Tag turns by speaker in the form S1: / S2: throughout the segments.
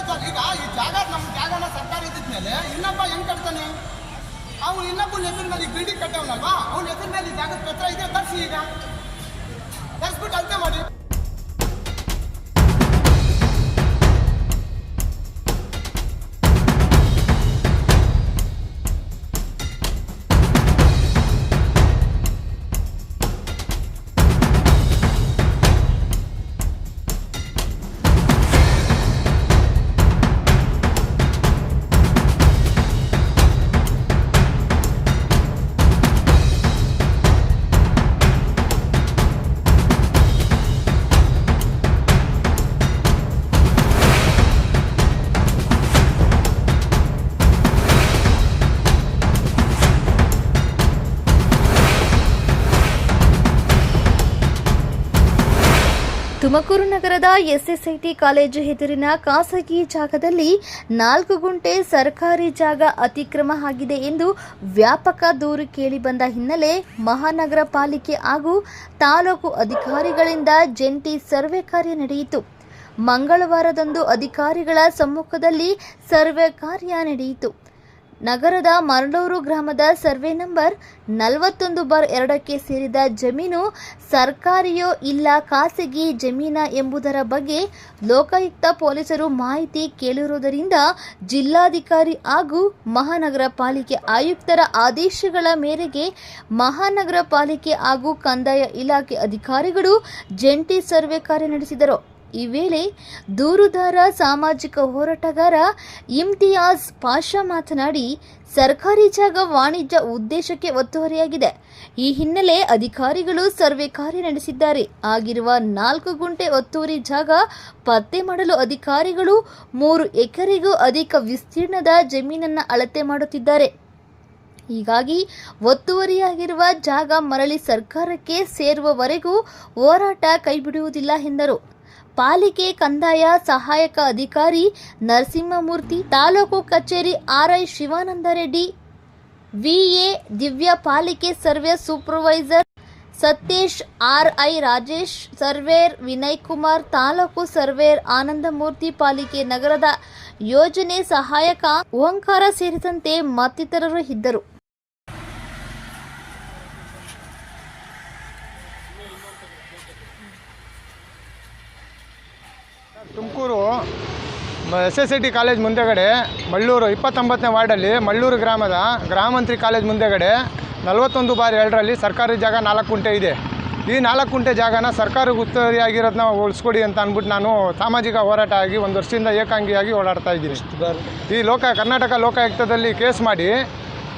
S1: ಈಗ ಈ ಜಾಗ ನಮ್ಮ ಜಾಗನ ಸರ್ಕಾರ ಇದ್ದಿದ್ಮೇಲೆ ಇನ್ನೊಬ್ಬ ಹೆಂಗ್ ಕಟ್ತಾನೆ? ಅವ್ನು ಇನ್ನೊಬ್ಬನ ಹೆಸರು ಮೇಲೆ ಬಿಲ್ಡಿಂಗ್ ಕಟ್ಟವನಲ್ವಾ? ಅವ್ನ ಹೆಸರು ಮೇಲೆ ಜಾಗದ ಪತ್ರ ಇದೆ, ತರಿಸಿ ಈಗ. ತರಿಸ್ಬಿಟ್ಟು ಅಳತೆ ಮಾಡಿ.
S2: ತುಮಕೂರು ನಗರದ ಎಸ್ಎಸ್ಐಟಿ ಕಾಲೇಜು ಎದುರಿನ ಖಾಸಗಿ ಜಾಗದಲ್ಲಿ ನಾಲ್ಕು ಗುಂಟೆ ಸರ್ಕಾರಿ ಜಾಗ ಅತಿಕ್ರಮ ಆಗಿದೆ ಎಂದು ವ್ಯಾಪಕ ದೂರು ಕೇಳಿಬಂದ ಹಿನ್ನೆಲೆ ಮಹಾನಗರ ಪಾಲಿಕೆ ಹಾಗೂ ತಾಲೂಕು ಅಧಿಕಾರಿಗಳಿಂದ ಜಂಟಿ ಸರ್ವೆ ಕಾರ್ಯ ನಡೆಯಿತು. ಮಂಗಳವಾರದಂದು ಅಧಿಕಾರಿಗಳ ಸಮ್ಮುಖದಲ್ಲಿ ಸರ್ವೆ ಕಾರ್ಯ ನಡೆಯಿತು. ನಗರದ ಮರಳೂರು ಗ್ರಾಮದ ಸರ್ವೆ ನಂಬರ್ ನಲವತ್ತೊಂದು ಬಾರ್ ಎರಡಕ್ಕೆ ಸೇರಿದ ಜಮೀನು ಸರ್ಕಾರಿಯೋ ಇಲ್ಲ ಖಾಸಗಿ ಜಮೀನ ಎಂಬುದರ ಬಗ್ಗೆ ಲೋಕಾಯುಕ್ತ ಪೊಲೀಸರು ಮಾಹಿತಿ ಕೇಳಿರುವುದರಿಂದ ಜಿಲ್ಲಾಧಿಕಾರಿ ಹಾಗೂ ಮಹಾನಗರ ಪಾಲಿಕೆ ಆಯುಕ್ತರ ಆದೇಶಗಳ ಮೇರೆಗೆ ಮಹಾನಗರ ಪಾಲಿಕೆ ಹಾಗೂ ಕಂದಾಯ ಇಲಾಖೆ ಅಧಿಕಾರಿಗಳು ಜಂಟಿ ಸರ್ವೆ ಕಾರ್ಯ ನಡೆಸಿದರು. ಈ ವೇಳೆ ದೂರುದಾರ ಸಾಮಾಜಿಕ ಹೋರಾಟಗಾರ ಇಮ್ತಿಯಾಜ್ ಪಾಷಾ ಮಾತನಾಡಿ, ಸರ್ಕಾರಿ ಜಾಗ ವಾಣಿಜ್ಯ ಉದ್ದೇಶಕ್ಕೆ ಒತ್ತುವರಿಯಾಗಿದೆ. ಈ ಹಿನ್ನೆಲೆ ಅಧಿಕಾರಿಗಳು ಸರ್ವೆ ಕಾರ್ಯ ನಡೆಸಿದ್ದಾರೆ. ಆಗಿರುವ ನಾಲ್ಕು ಗುಂಟೆ ಒತ್ತುವರಿ ಜಾಗ ಪತ್ತೆ ಮಾಡಲು ಅಧಿಕಾರಿಗಳು ಮೂರು ಎಕರೆಗೂ ಅಧಿಕ ವಿಸ್ತೀರ್ಣದ ಜಮೀನನ್ನು ಅಳತೆ ಮಾಡುತ್ತಿದ್ದಾರೆ. ಹೀಗಾಗಿ ಒತ್ತುವರಿಯಾಗಿರುವ ಜಾಗ ಮರಳಿ ಸರ್ಕಾರಕ್ಕೆ ಸೇರುವವರೆಗೂ ಹೋರಾಟ ಕೈಬಿಡುವುದಿಲ್ಲ ಎಂದರು. ಪಾಲಿಕೆ ಕಂದಾಯ ಸಹಾಯಕ ಅಧಿಕಾರಿ ನರಸಿಂಹಮೂರ್ತಿ, ತಾಲೂಕು ಕಚೇರಿ ಆರ್ಐ ಶಿವಾನಂದ ರೆಡ್ಡಿ, ವಿಎ ದಿವ್ಯ ಪಾಲಿಕೆ survey supervisor Satish RI Rajesh, surveyor Vinay Kumar, taluk surveyor Anandamurthy ಪಾಲಿಕೆ ನಗರದ ಯೋಜನೆ ಸಹಾಯಕ ಓಂಕಾರ ಸೇರಿದಂತೆ ಮತ್ತಿತರರು ಇದ್ದರು.
S3: Tumakuru S S I T college ಮುಂದೆಗಡೆ Mallur ಇಪ್ಪತ್ತೊಂಬತ್ತನೇ ವಾರ್ಡಲ್ಲಿ ಮಳ್ಳೂರು ಗ್ರಾಮದ ಗ್ರಾಮಾಂತರಿ ಕಾಲೇಜ್ ಮುಂದೆಗಡೆ ನಲವತ್ತೊಂದು ಬಾರಿ ಎರಡರಲ್ಲಿ ಸರ್ಕಾರಿ ಜಾಗ ನಾಲ್ಕು ಗುಂಟೆ ಇದೆ. ಈ ನಾಲ್ಕು ಗುಂಟೆ ಜಾಗನ ಸರ್ಕಾರಕ್ಕೆ ಉತ್ತರಿಯಾಗಿರೋದನ್ನ ಉಳಿಸ್ಕೊಡಿ ಅಂತ ಅಂದ್ಬಿಟ್ಟು ನಾನು ಸಾಮಾಜಿಕ ಹೋರಾಟ ಆಗಿ ಒಂದು ವರ್ಷದಿಂದ ಏಕಾಂಗಿಯಾಗಿ ಓಡಾಡ್ತಾ ಇದ್ದೀನಿ. ಈ ಲೋಕ ಕರ್ನಾಟಕ ಲೋಕಾಯುಕ್ತದಲ್ಲಿ ಕೇಸ್ ಮಾಡಿ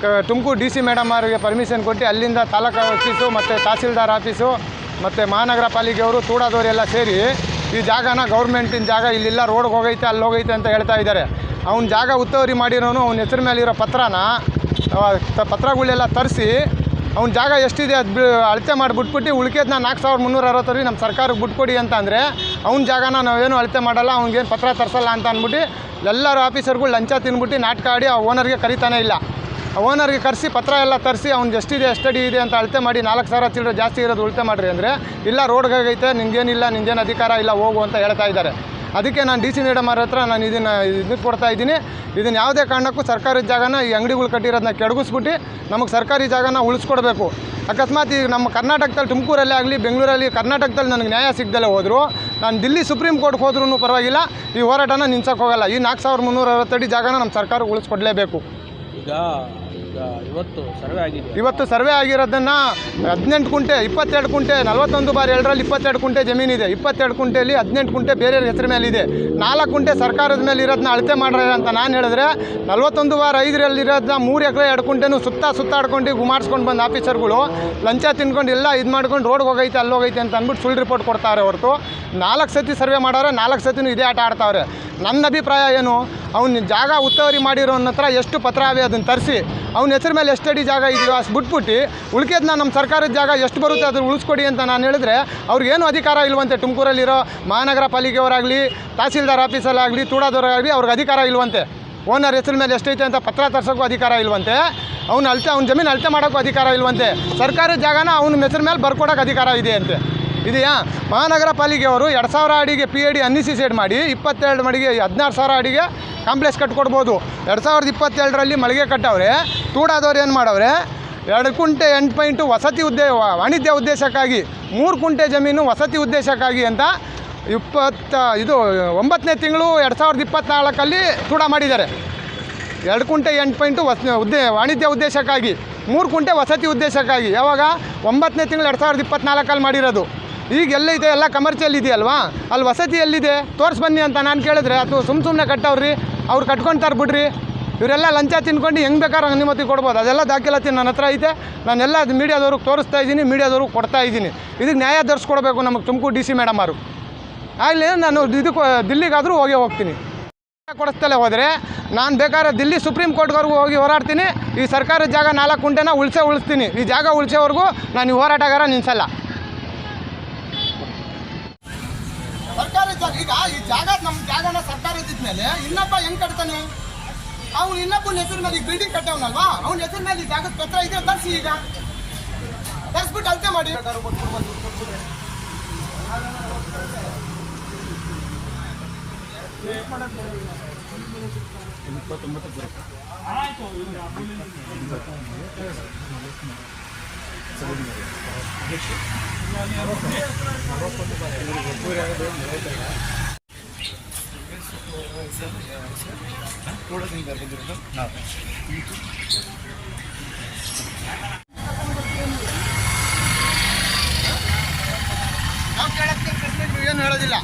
S3: ಕ- ತುಮಕೂರು ಡಿ ಸಿ ಮೇಡಮ್ ಅವರಿಗೆ ಪರ್ಮಿಷನ್ ಕೊಟ್ಟು ಅಲ್ಲಿಂದ ತಾಲೂಕು ಆಫೀಸು ಮತ್ತು ತಹಸೀಲ್ದಾರ್ ಆಫೀಸು ಮತ್ತು ಮಹಾನಗರ ಪಾಲಿಕೆಯವರು ತೂಡಾದವರೆಲ್ಲ ಸೇರಿ ಈ ಜಾಗನ ಗೌರ್ಮೆಂಟಿನ ಜಾಗ, ಇಲ್ಲಿಲ್ಲ ರೋಡ್ಗೆ ಹೋಗೈತೆ, ಅಲ್ಲಿ ಹೋಗೈತೆ ಅಂತ ಹೇಳ್ತಾ ಇದ್ದಾರೆ. ಅವ್ನ ಜಾಗ ಉತ್ತವರಿ ಮಾಡಿರೋನು ಅವ್ನ ಹೆಸರು ಮೇಲಿರೋ ಪತ್ರನ ಪತ್ರಗಳೆಲ್ಲ ತರಿಸಿ, ಅವ್ನ ಜಾಗ ಎಷ್ಟಿದೆ ಅದು ಅಳತೆ ಮಾಡಿ ಬಿಟ್ಬಿಟ್ಟು ನಾಲ್ಕು ಸಾವಿರದ ಮುನ್ನೂರ ಅರವತ್ತರಿಗೆ ನಮ್ಮ ಸರ್ಕಾರಕ್ಕೆ ಬಿಟ್ಕೊಡಿ ಅಂತ ಅಂದರೆ ಅವ್ನ ಜಾಗನ ನಾವೇನು ಅಳತೆ ಮಾಡಲ್ಲ, ಅವ್ನಿಗೇನು ಪತ್ರ ತರಿಸಲ್ಲ ಅಂತ ಅಂದ್ಬಿಟ್ಟು, ಎಲ್ಲರೂ ಆಫೀಸರ್ಗಳು ಲಂಚ ತಿನ್ಬಿಟ್ಟು ನಾಟಕ ಆಡಿ ಆ ಓನರ್ಗೆ ಕರಿತಾನೆ ಇಲ್ಲ. ಓನರ್ಗೆ ಕರೆಸಿ, ಪತ್ರ ಎಲ್ಲ ತರಿಸಿ ಅವ್ನು ಎಷ್ಟಿದೆ, ಎಷ್ಟಡಿ ಇದೆ ಅಂತ ಅಳತೆ ಮಾಡಿ ನಾಲ್ಕು ಸಾವಿರ ಚಿಲ್ಲರೆ ಜಾಸ್ತಿ ಇರೋದು ಉಳಿತೆ ಮಾಡಿರಿ ಅಂದರೆ, ಇಲ್ಲ ರೋಡ್ಗಾಗೈತೆ, ನಿಂಗೇನಿಲ್ಲ, ನಿಂಗೇನು ಅಧಿಕಾರ ಇಲ್ಲ, ಹೋಗು ಅಂತ ಹೇಳ್ತಾ ಇದ್ದಾರೆ. ಅದಕ್ಕೆ ನಾನು ಡಿ ಸಿ ಮೇಡಮ್ ಅವ್ರ ಹತ್ರ ನಾನು ಇದನ್ನು ಇದಕ್ಕೆ ಕೊಡ್ತಾ ಇದ್ದೀನಿ. ಇದನ್ನು ಯಾವುದೇ ಕಾರಣಕ್ಕೂ ಸರ್ಕಾರಿ ಜಾಗನ ಈ ಅಂಗಡಿಗಳು ಕಟ್ಟಿರೋದನ್ನ ಕೆಡಗಿಸ್ಬಿಟ್ಟು ನಮಗೆ ಸರ್ಕಾರಿ ಜಾಗನ ಉಳಿಸ್ಕೊಡ್ಬೇಕು. ಅಕಸ್ಮಾತ್ ಈಗ ನಮ್ಮ ಕರ್ನಾಟಕದಲ್ಲಿ ತುಮಕೂರಲ್ಲೇ ಆಗಲಿ, ಬೆಂಗಳೂರಲ್ಲಿ ಕರ್ನಾಟಕದಲ್ಲಿ ನನಗೆ ನ್ಯಾಯ ಸಿಗ್ದಲೇ ಹೋದರು, ನಾನು ದಿಲ್ಲಿ ಸುಪ್ರೀಂ ಕೋರ್ಟ್ಗೆ ಹೋದ್ರೂ ಪರವಾಗಿಲ್ಲ, ಈ ಹೋರಾಟನ ನಿಲ್ಸೋಕೆ ಹೋಗಲ್ಲ ಈ ನಾಲ್ಕು ಸಾವಿರದ ಮುನ್ನೂರ ಅರವತ್ತಡಿ ಜಾಗನ ನಮ್ಮ ಸರ್ಕಾರ ಉಳಿಸ್ಕೊಡ್ಲೇಬೇಕು.
S4: ಈಗ ಇವತ್ತು ಸರ್ವೆ ಆಗಿದೆ.
S3: ಇವತ್ತು ಸರ್ವೆ ಆಗಿರೋದನ್ನು ಹದಿನೆಂಟು ಕುಂಟೆ, ಇಪ್ಪತ್ತೆರಡು ಕುಂಟೆ, ನಲವತ್ತೊಂದು ಬಾರಿ ಎರಡರಲ್ಲಿ ಇಪ್ಪತ್ತೆರಡು ಕುಂಟೆ ಜಮೀನಿದೆ ಇಪ್ಪತ್ತೆರಡು ಕುಂಟೆಯಲ್ಲಿ ಹದಿನೆಂಟು ಕುಂಟೆ ಬೇರೆಯವ್ರ ಹೆಸರು ಮೇಲಿದೆ ನಾಲ್ಕು ಕುಂಟೆ ಸರ್ಕಾರದ ಮೇಲೆ ಇರೋದನ್ನ ಅಳತೆ ಮಾಡ್ರೆ ಅಂತ ನಾನು ಹೇಳಿದ್ರೆ, ನಲವತ್ತೊಂದು ವಾರ ಐದರಲ್ಲಿ ಇರೋದನ್ನ ಮೂರು ಎಕರೆ, ಎರಡು ಕುಂಟೆನೂ ಸುತ್ತ ಸುತ್ತಾಡ್ಕೊಂಡು ಗುಮಾಡ್ಸ್ಕೊಂಡು ಬಂದು ಆಫೀಸರ್ಗಳು, ಲಂಚ ತಿನ್ಕೊಂಡು ಎಲ್ಲ ಇದು ಮಾಡ್ಕೊಂಡು ರೋಡ್ಗೆ ಹೋಗೈತೆ, ಅಲ್ಲಿ ಹೋಗೈತೆ ಅಂತ ಅಂದ್ಬಿಟ್ಟು ಸುಳ್ಳು ರಿಪೋರ್ಟ್ ಕೊಡ್ತಾರೆ ಹೊರತು. ನಾಲ್ಕು ಸತಿ ಸರ್ವೆ ಮಾಡೋರೆ ನಾಲ್ಕು ಸತಿನೂ ಇದೇ ಆಟ ಆಡ್ತಾವ್ರೆ. ನನ್ನ ಅಭಿಪ್ರಾಯ ಏನು? ಅವ್ನ ಜಾಗ ಉತ್ತವರಿ ಮಾಡಿರೋನ ಹತ್ರ ಎಷ್ಟು ಪತ್ರ ಅವೆ ಅದನ್ನು ತರಿಸಿ, ಅವ್ನ ಹೆಸರು ಮೇಲೆ ಎಷ್ಟು ಅಡಿ ಜಾಗ ಇದೆಯೋ ಅಷ್ಟು ಬಿಟ್ಬಿಟ್ಟು ಉಳ್ಕೆದ್ನ ನಮ್ಮ ಸರ್ಕಾರದ ಜಾಗ ಎಷ್ಟು ಬರುತ್ತೆ ಅದನ್ನು ಉಳಿಸ್ಕೊಡಿ ಅಂತ ನಾನು ಹೇಳಿದ್ರೆ ಅವ್ರಿಗೇನು ಅಧಿಕಾರ ಇಲ್ವಂತೆ ತುಮಕೂರಲ್ಲಿರೋ ಮಹಾನಗರ ಪಾಲಿಕೆಯವರಾಗಲಿ, ತಹಸೀಲ್ದಾರ್ ಆಫೀಸಲ್ಲಾಗಲಿ ತೂಡಾದವರಾಗಲಿ ಅವ್ರಿಗೆ ಅಧಿಕಾರ ಇಲ್ವಂತೆ. ಓನರ್ ಹೆಸರು ಮೇಲೆ ಎಷ್ಟೈತೆ ಅಂತ ಪತ್ರ ತರ್ಸೋಕ್ಕೂ ಅಧಿಕಾರ ಇಲ್ವಂತೆ. ಅವ್ನು ಅಳತೆ, ಅವ್ನ ಜಮೀನು ಅಳತೆ ಮಾಡೋಕ್ಕೂ ಅಧಿಕಾರ ಇಲ್ವಂತೆ. ಸರ್ಕಾರದ ಜಾಗನ ಅವ್ನ ಹೆಸರು ಮೇಲೆ ಬರ್ಕೊಡೋಕೆ ಅಧಿಕಾರ ಇದೆ ಅಂತೆ ಇದೆಯಾ? ಮಹಾನಗರ ಪಾಲಿಕೆಯವರು ಎರಡು ಸಾವಿರ ಅಡಿಗೆ ಪಿ ಎ ಡಿ ಅನ್ನಿಸಿಸೇಡ್ ಮಾಡಿ, ಇಪ್ಪತ್ತೆರಡು ಮಡಿಗೆ ಹದಿನಾರು ಸಾವಿರ ಅಡಿಗೆ ಕಾಂಪ್ಲೆಕ್ಸ್ ಕಟ್ಕೊಡ್ಬೋದು. ಎರಡು ಸಾವಿರದ ಇಪ್ಪತ್ತೆರಡರಲ್ಲಿ ಮಳಿಗೆ ಕಟ್ಟವ್ರೆ, ತೂಡಾದವ್ರು ಏನು ಮಾಡವ್ರೆ? ಎರಡು ಕುಂಟೆ ಎಂಟು ಪಾಯಿಂಟು ವಸತಿ ಉದ್ದೇ, ವಾಣಿಜ್ಯ ಉದ್ದೇಶಕ್ಕಾಗಿ, ಮೂರು ಕುಂಟೆ ಜಮೀನು ವಸತಿ ಉದ್ದೇಶಕ್ಕಾಗಿ ಅಂತ ಇಪ್ಪತ್ತ, ಇದು ಒಂಬತ್ತನೇ ತಿಂಗಳು ಎರಡು ಸಾವಿರದ ಇಪ್ಪತ್ತ್ನಾಲ್ಕಲ್ಲಿ ತೂಡ ಮಾಡಿದ್ದಾರೆ. ಎರಡು ಕುಂಟೆ ಎಂಟು ಪಾಯಿಂಟು ವಸ್, ಉದ್ದೇ, ವಾಣಿಜ್ಯ ಉದ್ದೇಶಕ್ಕಾಗಿ, ಮೂರು ಕುಂಟೆ ವಸತಿ ಉದ್ದೇಶಕ್ಕಾಗಿ, ಯಾವಾಗ? ಒಂಬತ್ತನೇ ತಿಂಗಳು ಎರಡು ಸಾವಿರದ ಇಪ್ಪತ್ತ್ನಾಲ್ಕಲ್ಲಿ ಮಾಡಿರೋದು. ಈಗ ಎಲ್ಲೈತೆ ಎಲ್ಲ ಕಮರ್ಷಿಯಲ್ ಇದೆಯಲ್ವಾ? ಅಲ್ಲಿ ವಸತಿ ಎಲ್ಲಿದೆ? ತೋರಿಸ್ಬನ್ನಿ ಅಂತ ನಾನು ಕೇಳಿದ್ರೆ, ಅದು ಸುಮ್ಮ ಸುಮ್ಮನೆ ಕಟ್ಟವ್ರಿ. ಅವ್ರು ಕಟ್ಕೊತಾರೆ ಬಿಡ್ರಿ. ಇವರೆಲ್ಲ ಲಂಚ ತಿನ್ಕೊಂಡು ಹೆಂಗೆ ಬೇಕಾದ್ರೆ ಅನುಮತಿ ಕೊಡ್ಬೋದು. ಅದೆಲ್ಲ ದಾಖಲಾತಿ ನನ್ನ ಹತ್ರ ಐತೆ. ನಾನೆಲ್ಲ ಅದು ಮೀಡಿಯಾದವ್ರಿಗೆ ತೋರಿಸ್ತಾ ಇದ್ದೀನಿ, ಮೀಡಿಯಾದವ್ರಿಗೆ ಕೊಡ್ತಾ ಇದ್ದೀನಿ. ಇದಕ್ಕೆ ನ್ಯಾಯ ಧರಿಸ್ಕೊಡ್ಬೇಕು ನಮಗೆ ತುಮಕೂರು ಡಿ ಸಿ ಮೇಡಮ್ ಅವರು. ಆಗಲಿ ನಾನು ಇದಕ್ಕೆ, ದಿಲ್ಲಿಗಾದರೂ ಹೋಗಿ ಹೋಗ್ತೀನಿ. ಕೊಡಿಸ್ತಲೇ ಹೋದರೆ ನಾನು ಬೇಕಾದ್ರೆ ದಿಲ್ಲಿ ಸುಪ್ರೀಂ ಕೋರ್ಟ್ವರೆಗೂ ಹೋಗಿ ಹೋರಾಡ್ತೀನಿ. ಈ ಸರ್ಕಾರದ ಜಾಗ ನಾಲ್ಕು ಕುಂಟೆನ ಉಳಿಸೇ ಉಳಿಸ್ತೀನಿ. ಈ ಜಾಗ ಉಳಿಸೋವರೆಗೂ ನಾನು ಈ ಹೋರಾಟಗಾರ ನಿಲ್ಸಲ್ಲ.
S1: ಜಾಗ ಈಗ ಈ ಜಾಗ ನಮ್ಮ ಜಾಗನ ಸರ್ಕಾರ ಇದ್ದಿದ್ಮೇಲೆ ಇನ್ನೊಬ್ಬ ಹೆಂಗ್ ಕಟ್ತಾನೆ? ಅವ್ನು ಇನ್ನೊಬ್ಬನ ಹೆಸರು ಮೇಲೆ ಬಿಲ್ಡಿಂಗ್ ಕಟ್ಟವನಲ್ವಾ? ಅವ್ನ ಹೆಸರು ಮೇಲೆ ಈ ಜಾಗದ ಪತ್ರ ಇದೆ ತರಿಸಿ ಈಗ. ತರಿಸ್ಬಿಟ್ಟು ಅಳತೆ ಮಾಡಿ. ನಾವು ಕೇಳಕ್ಕೆ ಏನು ಹೇಳೋದಿಲ್ಲ.